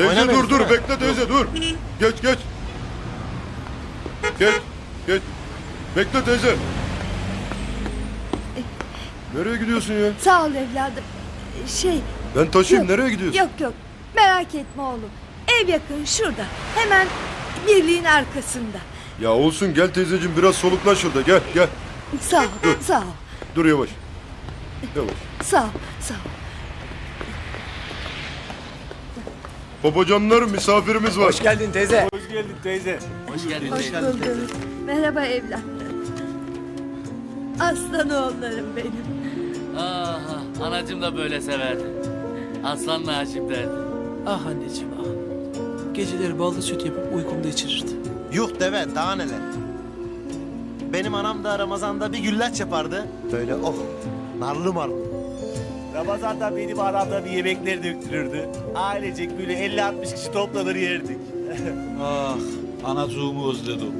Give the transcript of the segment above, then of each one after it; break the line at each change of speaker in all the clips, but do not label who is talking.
Teyze
Oynamayız,
dur dur
değil mi?
bekle teyze dur. Geç geç. Geç geç. Bekle teyze. Nereye gidiyorsun ya?
Sağ ol evladım. Şey
Ben taşıyayım
Yok,
nereye gidiyorsun?
yok yok merak etme oğlum. Ev yakın şurada. Hemen birliğin arkasında.
Ya olsun gel teyzeciğim biraz soluklan şurada gel gel.
Sağ ol sağ ol
Dur yavaş. Yavaş.
sağ ol sağ ol.
Babacanlar misafirimiz var.
Hoş geldin teyze.
Hoş geldin teyze.
Hoş bulduk. Merhaba evlatlarım. Aslan oğullarım benim.
Ah, anacım da böyle severdi. Aslan Naşim derdi.
Ah anneciğim ah. Geceleri ballı süt yapıp uykumda içirirdi.
Yuh deve daha neler. Benim anam da Ramazan'da bir güllaç yapardı. Böyle oh narlı marlı.
Ramazan'da benim aramda bir yemekleri döktürürdü. Ailecek böyle 50-60 kişi toplanır yerdik.
Ah, anacığımı özledim.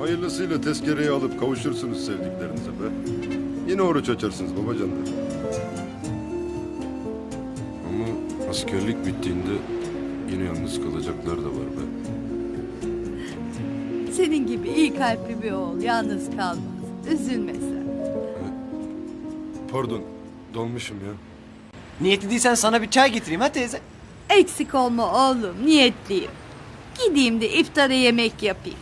Hayırlısıyla tezkereyi alıp kavuşursunuz sevdiklerinize be. Yine oruç açarsınız babacanlar. Ama askerlik bittiğinde yine yalnız kalacaklar da var be.
Senin gibi iyi kalpli bir oğul yalnız kalmaz. Üzülme sen.
Pardon dalmışım ya.
Niyetli değilsen sana bir çay getireyim ha teyze.
Eksik olma oğlum niyetliyim. Gideyim de iftara yemek yapayım.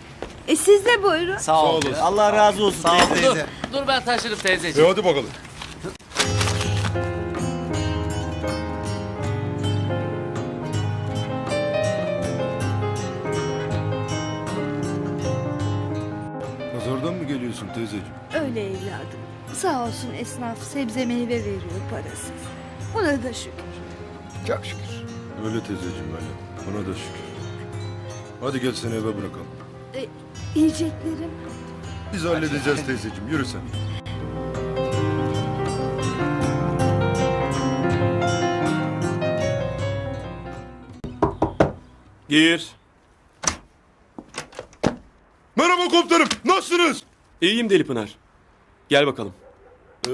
E siz de buyurun.
Sağ ol.
olasın.
Allah razı olsun
Sağ ol
teyze.
teyze.
Dur ben taşırım
E
teyzeciğim.
hadi bakalım. Pazardan mı geliyorsun teyzeciğim?
Öyle evladım. Sağ olsun esnaf sebze meyve veriyor parasız. Buna da şükür.
Çok şükür. Öyle teyzeciğim öyle. Buna da şükür. Hadi gel seni eve bırakalım.
E, yiyeceklerim.
Biz halledeceğiz teyzeciğim. Yürü sen.
Gir.
Merhaba komutanım. Nasılsınız?
İyiyim Deli Pınar. Gel bakalım.
Ee,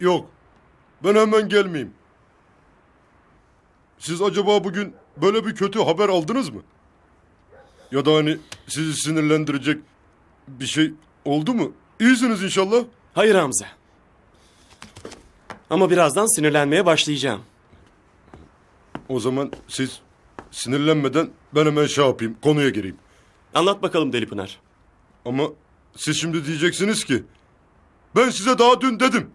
yok. Ben hemen gelmeyeyim. Siz acaba bugün böyle bir kötü haber aldınız mı? Ya da hani sizi sinirlendirecek bir şey oldu mu? İyisiniz inşallah.
Hayır Hamza. Ama birazdan sinirlenmeye başlayacağım.
O zaman siz sinirlenmeden ben hemen şey yapayım, konuya gireyim.
Anlat bakalım Deli Pınar.
Ama siz şimdi diyeceksiniz ki ben size daha dün dedim.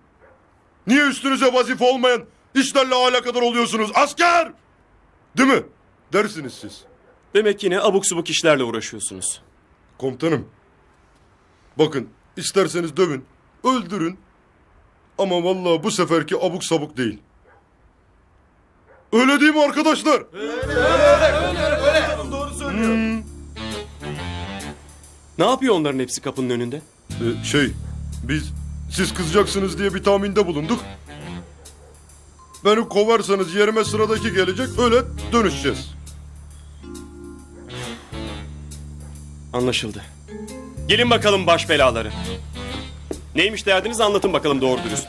Niye üstünüze vazife olmayan işlerle alakadar oluyorsunuz asker? Değil mi? Dersiniz siz.
Demek yine abuk subuk işlerle uğraşıyorsunuz.
Komutanım. Bakın isterseniz dövün, öldürün. Ama vallahi bu seferki abuk sabuk değil. Öyle değil mi arkadaşlar?
Ne yapıyor onların hepsi kapının önünde?
Ee, şey, biz siz kızacaksınız diye bir tahminde bulunduk. Beni kovarsanız yerime sıradaki gelecek, öyle dönüşeceğiz.
Anlaşıldı. Gelin bakalım baş belaları. Neymiş derdiniz anlatın bakalım doğru dürüst.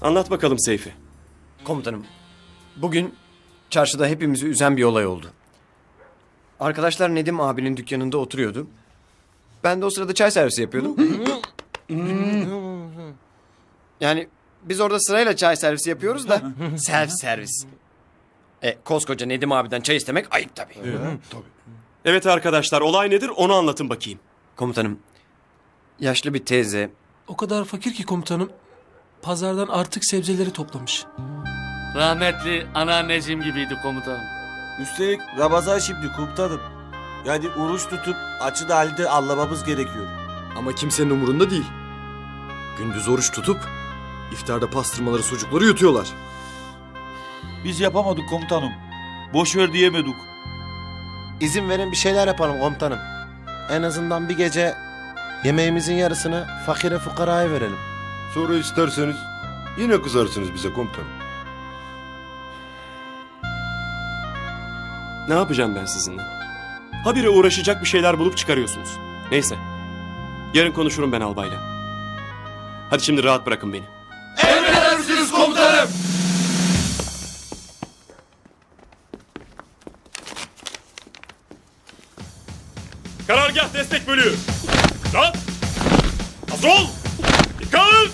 Anlat bakalım Seyfi.
Komutanım, bugün çarşıda hepimizi üzen bir olay oldu. Arkadaşlar Nedim abinin dükkanında oturuyordu. Ben de o sırada çay servisi yapıyordum. yani biz orada sırayla çay servisi yapıyoruz da self servis. E, koskoca Nedim abiden çay istemek ayıp tabii.
Evet arkadaşlar olay nedir onu anlatın bakayım.
Komutanım, yaşlı bir teyze
O kadar fakir ki komutanım. Pazardan artık sebzeleri toplamış.
Rahmetli anneanneciğim gibiydi komutanım.
Üstelik Ramazan şimdi komutanım. Yani oruç tutup açın halde anlamamız gerekiyor.
Ama kimsenin umurunda değil. Gündüz oruç tutup iftarda pastırmaları sucukları yutuyorlar.
Biz yapamadık komutanım. Boş ver diyemedik.
İzin verin bir şeyler yapalım komutanım. En azından bir gece yemeğimizin yarısını fakire fukaraya verelim.
Sonra isterseniz yine kızarsınız bize komutanım.
Ne yapacağım ben sizinle? Habire uğraşacak bir şeyler bulup çıkarıyorsunuz. Neyse. Yarın konuşurum ben albayla. Hadi şimdi rahat bırakın beni.
Emredersiniz komutanım.
Karargah destek bölüğü. Rahat. Hazır ol. Dikkat.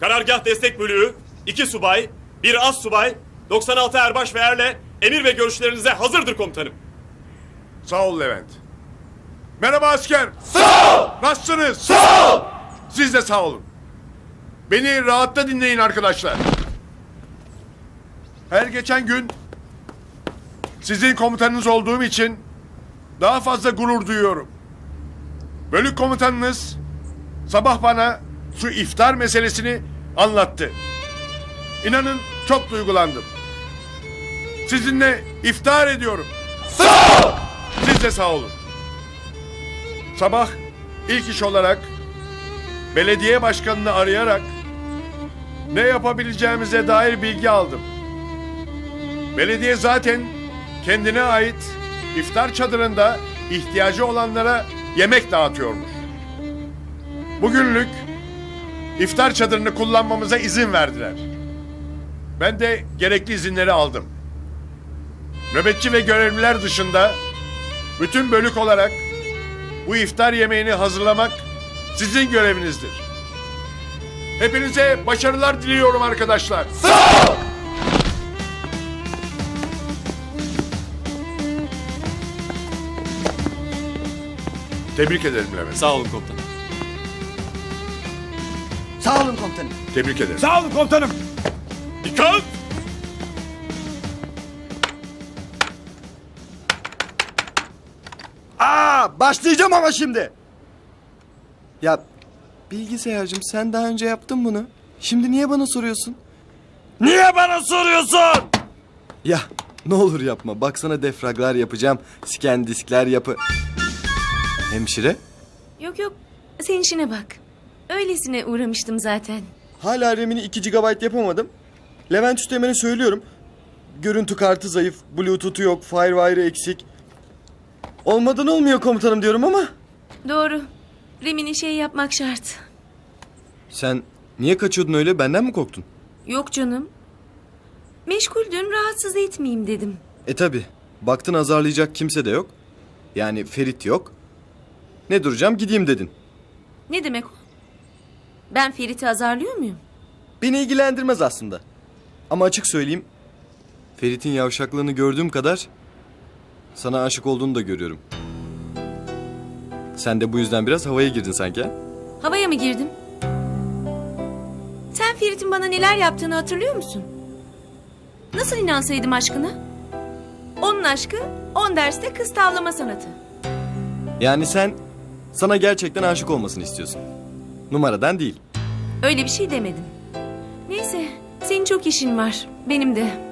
Karargah destek bölüğü, iki subay, bir az subay, 96 erbaş ve erle emir ve görüşlerinize hazırdır komutanım.
Sağ ol Levent. Merhaba asker. Sağ ol. Nasılsınız? Sağ ol. Siz de sağ olun. Beni rahatta dinleyin arkadaşlar. Her geçen gün sizin komutanınız olduğum için daha fazla gurur duyuyorum. Bölük komutanınız sabah bana şu iftar meselesini anlattı. İnanın çok duygulandım. Sizinle iftar ediyorum. Siz de sağ olun. Sabah ilk iş olarak belediye başkanını arayarak ne yapabileceğimize dair bilgi aldım. Belediye zaten kendine ait iftar çadırında ihtiyacı olanlara yemek dağıtıyormuş. Bugünlük iftar çadırını kullanmamıza izin verdiler. Ben de gerekli izinleri aldım. Nöbetçi ve görevliler dışında bütün bölük olarak bu iftar yemeğini hazırlamak sizin görevinizdir. Hepinize başarılar diliyorum arkadaşlar. Tebrik ederim Levent.
Sağ olun komutanım.
Sağ olun komutanım.
Tebrik ederim.
Sağ olun komutanım.
Dikkat.
Başlayacağım ama şimdi. Ya bilgisayarcım sen daha önce yaptın bunu. Şimdi niye bana soruyorsun?
Niye bana soruyorsun?
Ya ne olur yapma. Baksana defraglar yapacağım. Scan diskler yapı. Hemşire?
Yok yok sen işine bak. Öylesine uğramıştım zaten.
Hala RAM'ini 2 GB yapamadım. Levent Üstemen'e söylüyorum. Görüntü kartı zayıf, Bluetooth'u yok, Firewire'ı eksik. Olmadan olmuyor komutanım diyorum ama.
Doğru. Remini şey yapmak şart.
Sen niye kaçıyordun öyle? Benden mi korktun?
Yok canım. Meşguldün rahatsız etmeyeyim dedim.
E tabi. Baktın azarlayacak kimse de yok. Yani Ferit yok. Ne duracağım gideyim dedin.
Ne demek o? Ben Ferit'i azarlıyor muyum?
Beni ilgilendirmez aslında. Ama açık söyleyeyim. Ferit'in yavşaklığını gördüğüm kadar sana aşık olduğunu da görüyorum. Sen de bu yüzden biraz havaya girdin sanki ha?
Havaya mı girdim? Sen Ferit'in bana neler yaptığını hatırlıyor musun? Nasıl inansaydım aşkına? Onun aşkı, on derste kız tavlama sanatı.
Yani sen sana gerçekten aşık olmasını istiyorsun. Numaradan değil.
Öyle bir şey demedim. Neyse, senin çok işin var. Benim de.